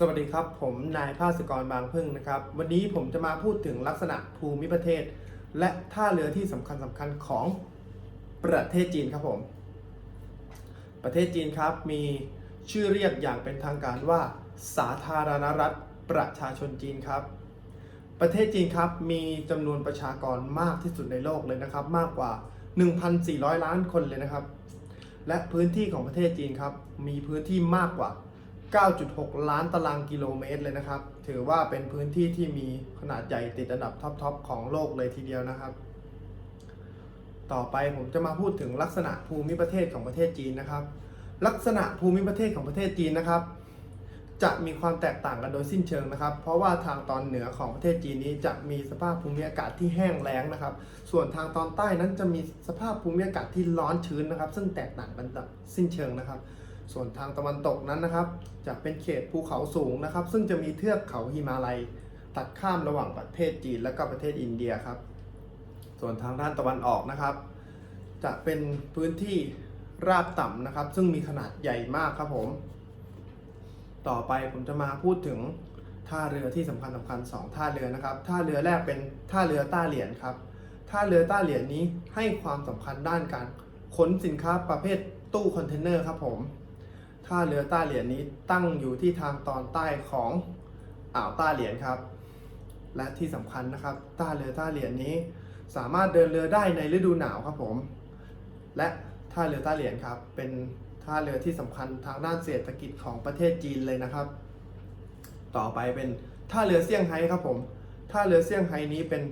สวัสดีครับ ผมนายภาสกรบางพึ่งนะครับ วันนี้ผมจะมาพูดถึงลักษณะภูมิประเทศ และท่าเรือที่สำคัญสำคัญของประเทศจีนครับผม ประเทศจีนครับมีชื่อเรียกอย่างเป็นทางการว่า สาธารณรัฐประชาชนจีนครับ ประเทศจีนครับมีจำนวนประชากรมากที่สุดในโลกเลยนะครับ มากกว่า 1,400 ล้านคนเลยนะครับ และพื้นที่ของประเทศจีนครับมีพื้นที่มากกว่า 9.6 ล้านตารางกิโลเมตรเลยนะครับ ถือว่าเป็นพื้นที่ที่มีขนาดใหญ่ติดอันดับท็อปๆของโลกเลยทีเดียวนะครับ ต่อไปผมจะมาพูดถึงลักษณะภูมิประเทศของประเทศจีนนะครับ ลักษณะภูมิประเทศของประเทศจีนนะครับ จะมีความแตกต่างกันโดยสิ้นเชิงนะครับ เพราะว่าทางตอนเหนือของประเทศจีนนี้จะมีสภาพภูมิอากาศที่แห้งแล้งนะครับ ส่วนทางตอนใต้นั้นจะมีสภาพภูมิอากาศที่ร้อนชื้นนะครับ ซึ่งแตกต่างกันแบบสิ้นเชิงนะครับ ส่วนทางตะวันตกนั้นนะครับจะเป็นเขตภูเขาสูงนะครับ ซึ่งจะมีเทือกเขาหิมาลัย ตัดข้ามระหว่างประเทศจีนและก็ประเทศอินเดียครับ ส่วนทางด้านตะวันออกนะครับ จะเป็นพื้นที่ราบต่ำนะครับ ซึ่งมีขนาดใหญ่มากครับผม ต่อไปผมจะมาพูดถึงท่าเรือที่สำคัญสำคัญสองท่าเรือนะครับ ท่าเรือแรกเป็นท่าเรือต้าเหรียญครับ ท่าเรือต้าเหรียญนี้ให้ความสำคัญด้านการขนสินค้าประเภทตู้คอนเทนเนอร์ครับผม ท่าเรือต้าเหรียญนี้ตั้งอยู่ที่ทางตอนใต้ของอ่าวต้าเหรียญครับ และที่สำคัญนะครับท่าเรือต้าเหรียญนี้ สามารถเดินเรือได้ในฤดูหนาวครับผม และท่าเรือต้าเหรียญครับ เป็นท่าเรือที่สำคัญทางด้านเศรษฐกิจของประเทศจีนเลยนะครับ ต่อไปเป็นท่าเรือเซี่ยงไฮ้ครับผมท่าเรือเซี่ยงไฮ้นี้เป็น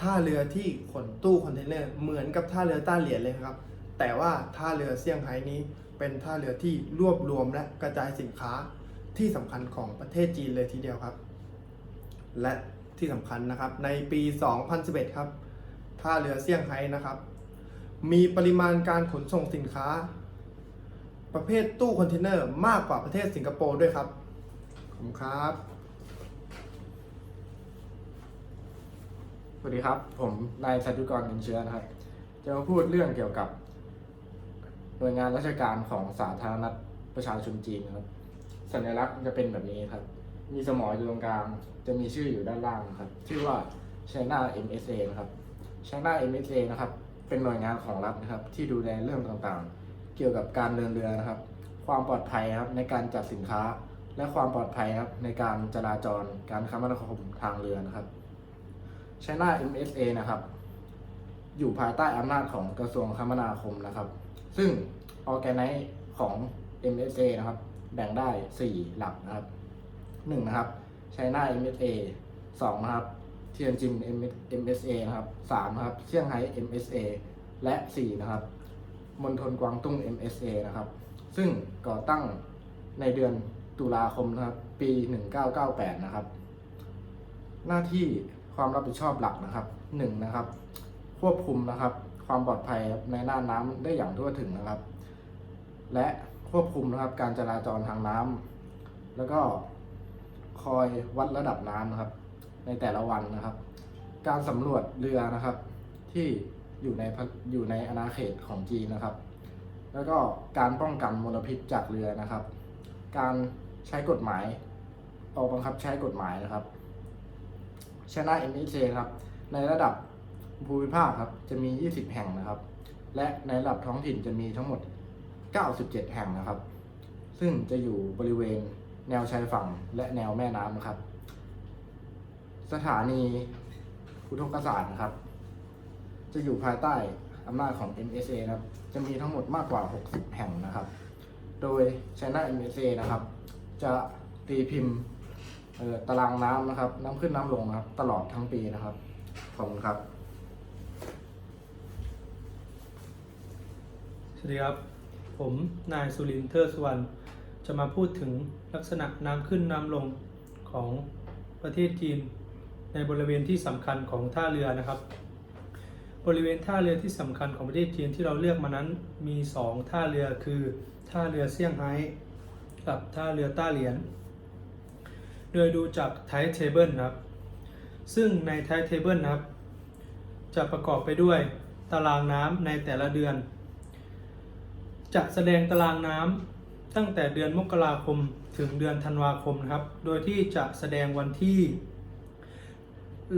ท่าเรือที่ขนตู้คอนเทนเนอร์เหมือนกับท่าเรือต้าเหรียญเลยครับ แต่ว่าท่าเรือเซี่ยงไฮ้นี้ เป็นท่าเรือที่รวบรวมและกระจายสินค้าที่สำคัญของประเทศจีนเลยทีเดียวครับ และที่สำคัญนะครับ ในปี 2011 ครับ ท่าเรือเซี่ยงไฮ้นะครับ มีปริมาณการขนส่งสินค้า ประเภทตู้คอนเทนเนอร์มากกว่าประเทศสิงคโปร์ด้วยครับ ขอบคุณครับ สวัสดีครับ ผมนายสัตุกรเงินเชื้อนะครับ จะมาพูดเรื่องเกี่ยวกับ น่วยงานราชการของสาธารณรัฐประชาชนจีนครับ สัญลักษณ์จะเป็นแบบนี้ครับ มีสมออยู่ตรงกลาง จะมีชื่ออยู่ด้านล่างครับ ชื่อว่า China MSA นะครับ China MSA นะครับ เป็นหน่วยงานของรัฐนะครับ ที่ดูแลเรื่องต่างๆ เกี่ยวกับการเดินเรือนะครับ ความปลอดภัยครับในการจัดสินค้า และความปลอดภัยครับในการจราจร การคมนาคมทางเรือนะครับ China MSA นะครับ อยู่ภายใต้อำนาจของกระทรวงคมนาคมนะครับ ซึ่งออแกไนซ์ของ MSA นะครับ แบ่งได้ 4 หลักนะครับ 1 นะครับ China MSA 2 นะครับเทียนจิน MSA นะครับ 3 นะครับเซี่ยงไฮ้ MSA และ 4 นะครับมณฑลกวางตุ้ง MSA นะครับ ซึ่งก่อตั้งในเดือนตุลาคมนะครับ ปี 1998 นะครับ หน้าที่ความรับผิดชอบหลักนะครับหนึ่งนะครับ ควบคุมนะครับ ความปลอดภัยในน่านน้ำได้อย่างทั่วถึงนะครับ และควบคุมนะครับการจราจรทางน้ำแล้วก็คอยวัดระดับน้ำนะครับ ในแต่ละวันนะครับ การสำรวจเรือนะครับ ที่อยู่ในพอยู่ในอาณาเขตของจีนนะครับ แล้วก็การป้องกันมลพิษจากเรือนะครับ การใช้กฎหมายออกบังคับใช้กฎหมายนะครับชนะ MSA ครับ ในระดับ ภูมิภาคครับจะมี 20 แห่งนะครับ และในระดับท้องถิ่นจะมีทั้งหมด 97 แห่งนะครับ ซึ่งจะอยู่บริเวณแนวชายฝั่งและแนวแม่น้ำนะครับ สถานีอุทกศาสตร์นะครับ จะอยู่ภายใต้อำนาจของ MSA นะครับ จะมีทั้งหมดมากกว่า 60 แห่งนะครับ โดย China MSA นะครับ จะตีพิมพ์ตารางน้ำนะครับ น้ำขึ้นน้ำลงนะครับ ตลอดทั้งปีนะครับ ขอบคุณครับ สวัสดีครับ ผมนายสุรินทร์เทอร์สุวรรณจะมาพูดถึงลักษณะน้ำขึ้นน้ำลงของประเทศจีน ในบริเวณที่สำคัญของท่าเรือนะครับ บริเวณท่าเรือที่สำคัญของประเทศจีนที่เราเลือกมานั้นมี 2 ท่าเรือคือ ท่าเรือเซี่ยงไฮ้กับท่าเรือต้าเหรียญโดยดูจากไทเทเบิลนะครับ ซึ่งในไทเทเบิลนะครับ จะประกอบไปด้วยตารางน้ำในแต่ละเดือน จะแสดงตารางน้ำตั้งแต่เดือนมกราคมถึงเดือนธันวาคมนะครับ โดยที่จะแสดงวันที่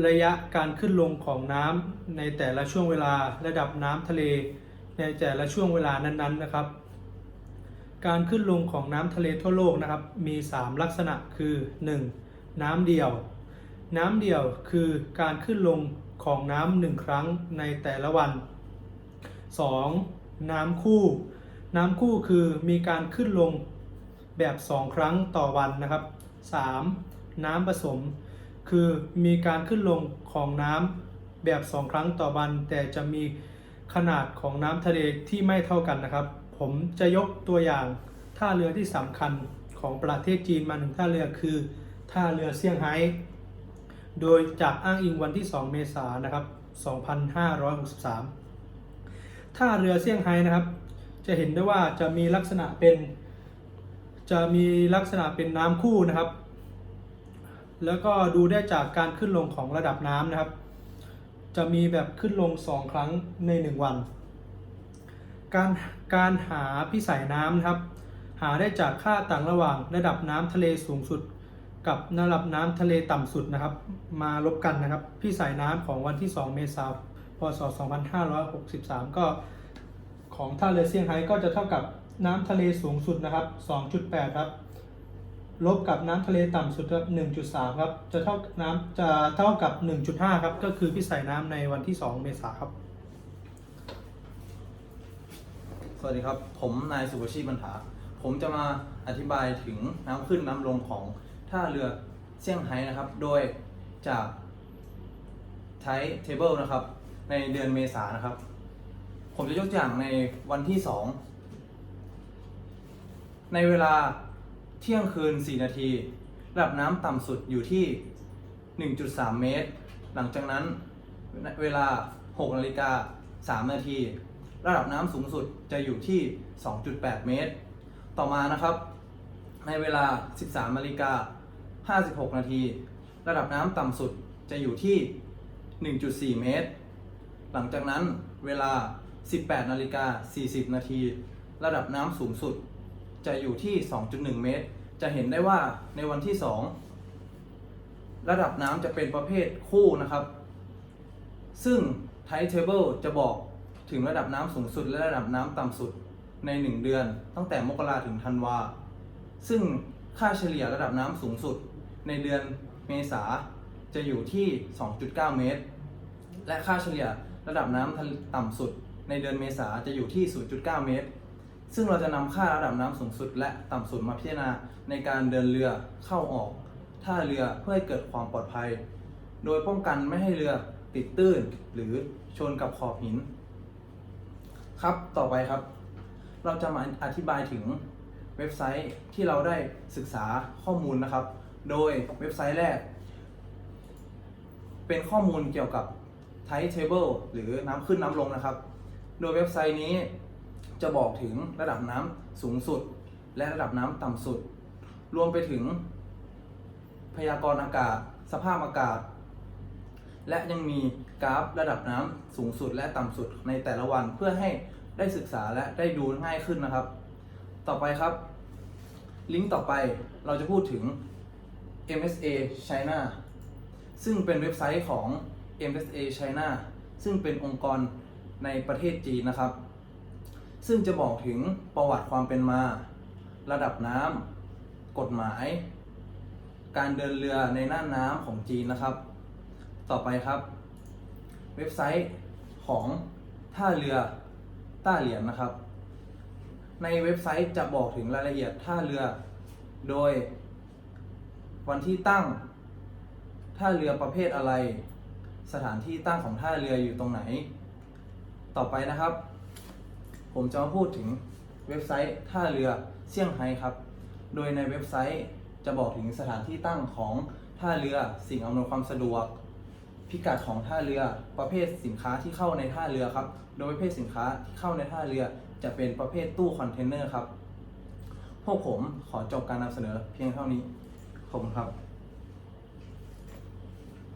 ระยะการขึ้นลงของน้ำในแต่ละช่วงเวลาระดับน้ำทะเล ในแต่ละช่วงเวลานั้นๆนะครับ การขึ้นลงของน้ำทะเลทั่วโลกนะครับ มี 3 ลักษณะคือ 1. น้ำเดี่ยว น้ำเดี่ยวคือการขึ้นลงของน้ำหนึ่งครั้งในแต่ละวัน 2. น้ำคู่ น้ำคู่คือมีการขึ้นลงแบบ 2 ครั้งต่อวันนะครับ 3. น้ำผสม คือมีการขึ้นลงของน้ำแบบ 2 ครั้งต่อวัน แต่จะมีขนาดของน้ำทะเลที่ไม่เท่ากันนะครับ ผมจะยกตัวอย่างท่าเรือที่สำคัญของประเทศจีนมาหนึ่งท่าเรือคือ ท่าเรือเซี่ยงไฮ้โดยจากอ้างอิงวันที่ 2 เมษายนนะครับ 2563 ท่าเรือเซี่ยงไฮ้นะครับ จะเห็นได้ว่าจะมีลักษณะเป็น จะมีลักษณะเป็นน้ำคู่นะครับ แล้วก็ดูได้จากการขึ้นลงของระดับน้ำนะครับ จะมีแบบขึ้นลง 2 ครั้งใน 1 วัน การการหาพิสัยน้ำนะครับ หาได้จากค่าต่างระหว่างระดับน้ำทะเลสูงสุดกับระดับน้ำทะเลต่ำสุดนะครับ มาลบกันนะครับพิสัยน้ำของวันที่ 2 เมษายน พศ 2563 ก็ ของท่าเรือเซี่ยงไฮ้ก็จะเท่ากับน้ำทะเลสูงสุดนะครับ 2.8 ครับ ลบกับน้ำทะเลต่ำสุดครับ 1.3 ครับ จะเท่าน้ำจะเท่ากับ 1.5 ครับ ก็คือพิสัยน้ำในวันที่ 2 เมษายนครับ สวัสดีครับ ผมนายสุภชีพบรรถาผมจะมาอธิบายถึงน้ำขึ้นน้ำลงของท่าเรือเซี่ยงไฮ้นะครับ โดยจากใช้เทเบิลนะครับ ในเดือนเมษายนนะครับ ผมจะยกตัวอย่างในวันที่2ในเวลาเที่ยงคืน 4 นาที ระดับน้ำต่ำสุดอยู่ที่ 1.3 เมตร หลังจากนั้นเวลา 6 นาฬิกา 3 นาที ระดับน้ำสูงสุดจะอยู่ที่ 2.8 เมตร ต่อมานะครับ ในเวลา 13 นาฬิกา 56 นาที ระดับน้ำต่ำสุดจะอยู่ที่ 1.4 เมตร หลังจากนั้นเวลา 18นาฬิกา40 นาที ระดับน้ำสูงสุด จะอยู่ที่ 2.1 เมตร จะเห็นได้ว่าในวันที่ 2 ระดับน้ำจะเป็นประเภทคู่นะครับ ซึ่ง Tide Table จะบอกถึงระดับน้ำสูงสุดและระดับน้ำต่ำสุดใน 1 เดือน ตั้งแต่มกราถึงธันวา ซึ่งค่าเฉลี่ยระดับน้ำสูงสุดในเดือนเมษาจะอยู่ที่ 2.9 เมตร และค่าเฉลี่ยระดับน้ำต่ำสุด ในเดือนเมษาจะอยู่ที่ 0.9 เมตร ซึ่งเราจะนำค่าระดับน้ำสูงสุด และต่ำสุดมาพิจารณาในการเดินเรือเข้าออกท่าเรือเพื่อให้เกิดความปลอดภัย โดยป้องกันไม่ให้เรือติดตื้นหรือชนกับขอบหิน ครับต่อไปครับ เราจะมาอธิบายถึงเว็บไซต์ที่เราได้ศึกษาข้อมูลนะครับ โดยเว็บไซต์แรก เป็นข้อมูลเกี่ยวกับ Tide Table หรือน้ำขึ้นน้ำลงนะครับ โดยเว็บไซต์นี้จะบอกถึงระดับน้ำสูงสุด และระดับน้ำต่ำสุด รวมไปถึง พยากรณ์อากาศ สภาพอากาศ และยังมีกราฟระดับน้ำสูงสุดและต่ำสุดในแต่ละวันเพื่อให้ได้ศึกษาและได้ดูง่ายขึ้นนะครับ ต่อไปครับ ลิงก์ต่อไปเราจะพูดถึง MSA China ซึ่งเป็นเว็บไซต์ของ MSA China ซึ่งเป็นองค์กร ในประเทศจีนนะครับ ซึ่งจะบอกถึงประวัติความเป็นมา ระดับน้ำกฎหมาย การเดินเรือในน่านน้ำของจีนนะครับ ต่อไปครับ เว็บไซต์ของท่าเรือต้าเหรียญนะครับ ในเว็บไซต์จะบอกถึงรายละเอียดท่าเรือ โดย วันที่ตั้ง ท่าเรือประเภทอะไร สถานที่ตั้งของท่าเรืออยู่ตรงไหน ต่อไปนะครับ ผมจะมาพูดถึงเว็บไซต์ท่าเรือเซี่ยงไฮ้ครับ โดยในเว็บไซต์จะบอกถึงสถานที่ตั้งของท่าเรือสิ่งอำนวยความสะดวก พิกัดของท่าเรือประเภทสินค้าที่เข้าในท่าเรือครับ โดยประเภทสินค้าที่เข้าในท่าเรือ จะเป็นประเภทตู้คอนเทนเนอร์ครับพวกผมขอจบการนำเสนอเพียงเท่านี้ขอบคุณครับ